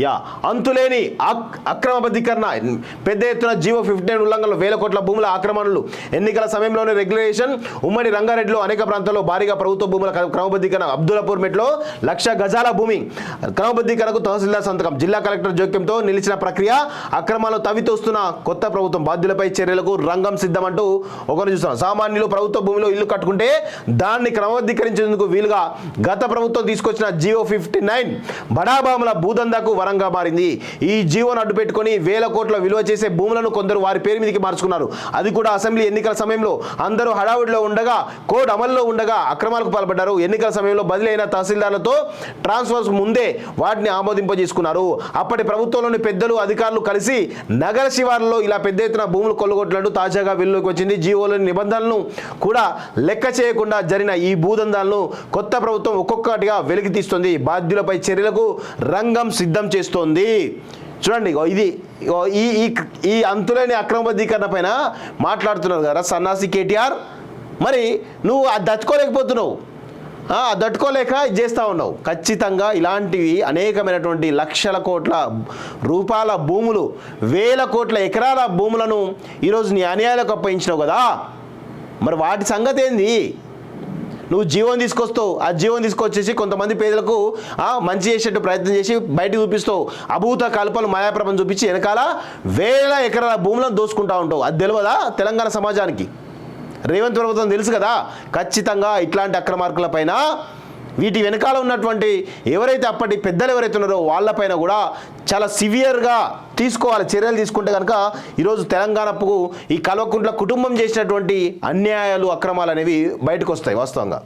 Yeah అంతులేని అక్- అక్రమబద్ధీకరణ. పెద్ద ఎత్తున జీవో ఫిఫ్టీ నైన్ ఉల్లంఘనలు వేల కోట్ల భూముల ఆక్రమణలు. ఎన్నికల సమయంలోనే రెగ్యులేషన్ ఉమ్మడి రంగారెడ్డిలో అనేక ప్రాంతాల్లో భారీగా ప్రభుత్వ భూముల క్రమబద్ధీకరణ. అబ్దుల్లాపూర్ మెట్లో లక్ష గజాల భూమి. క్రమబద్ధీకరణకు తహసీల్దార్ సంతకం. జిల్లా కలెక్టర్ జోక్యంతో నిలిచిన ప్రక్రియ అక్రమాలు తవ్వితోస్తున్న కొత్త ప్రభుత్వం బాధ్యులపై చర్యలకు రంగం సిద్ధమంటూ ఒకరు చూస్తున్నాం. సామాన్యులు ప్రభుత్వ భూమిలో ఇల్లు కట్టుకుంటే దాన్ని క్రమబద్ధీకరించేందుకు వీలుగా గత ప్రభుత్వం తీసుకొచ్చిన జియో ఫిఫ్టీ నైన్ బడాబాముల భూదందాకు వరంగా మారింది. ఈ జీవోను అడ్డుపెట్టుకుని వేల కోట్ల విలువ చేసే భూములను కొందరు వారి పేరు మీదకి మార్చుకున్నారు. అది కూడా అసెంబ్లీ ఎన్నికల సమయంలో అందరూ హడావుడిలో ఉండగా కోడ్ అమల్లో ఉండగా అక్రమాలకు పాల్పడ్డారు. ఎన్నికల సమయంలో బదిలీ అయిన తహసీల్దార్లతో ట్రాన్స్ఫర్స్ ముందే వాటిని ఆమోదింపజేసుకున్నారు. అప్పటి ప్రభుత్వంలోని పెద్దలు అధికారులు కలిసి నగర శివార్లలో ఇలా పెద్ద ఎత్తున భూములు కొల్లగొట్టినట్టు తాజాగా వెలుగులోకి వచ్చింది. జీవోలోని నిబంధనలను కూడా లెక్క చేయకుండా జరిగిన ఈ భూదందాలను కొత్త ప్రభుత్వం ఒక్కొక్కటిగా వెలికి తీస్తుంది బాధ్యులపై చర్యలకు రంగం సిద్ధం చేస్తోంది. చూడండి ఇగో ఇది ఇగో ఈ ఈ అంతులేని అక్రమబద్ధీకరణ పైన మాట్లాడుతున్నారు కదా సన్నాసి కేటీఆర్. మరి నువ్వు అది దట్టుకోలేకపోతున్నావు. దట్టుకోలేక అది ఇది చేస్తూ ఉన్నావు. ఖచ్చితంగా ఇలాంటివి అనేకమైనటువంటి లక్షల కోట్ల రూపాయల భూములు వేల కోట్ల ఎకరాల భూములను ఈరోజు నీ అన్యాయాలకు అప్పగించినావు కదా. మరి వాటి సంగతి ఏంది? నువ్వు జీవం తీసుకొస్తావు. ఆ జీవం తీసుకొచ్చేసి కొంతమంది పేదలకు మంచి చేసేట్టు ప్రయత్నం చేసి బయటకు చూపిస్తావు. అభూత కల్పలు మాయాప్రపం చూపించి వెనకాల వేల ఎకరాల భూములను దోసుకుంటా ఉంటావు. అది తెలియదా తెలంగాణ సమాజానికి? రేవంత్ ప్రభుత్వం తెలుసు కదా ఖచ్చితంగా ఇట్లాంటి అక్రమార్కుల పైన వీటి వెనకాల ఉన్నటువంటి ఎవరైతే అప్పటి పెద్దలు ఎవరైతే ఉన్నారో వాళ్ళపైన కూడా చాలా సివియర్గా తీసుకోవాలి చర్యలు తీసుకుంటే కనుక ఈరోజు తెలంగాణకు ఈ కల్వకుంట్ల కుటుంబం చేసినటువంటి అన్యాయాలు అక్రమాలు అనేవి బయటకు వస్తాయి వాస్తవంగా.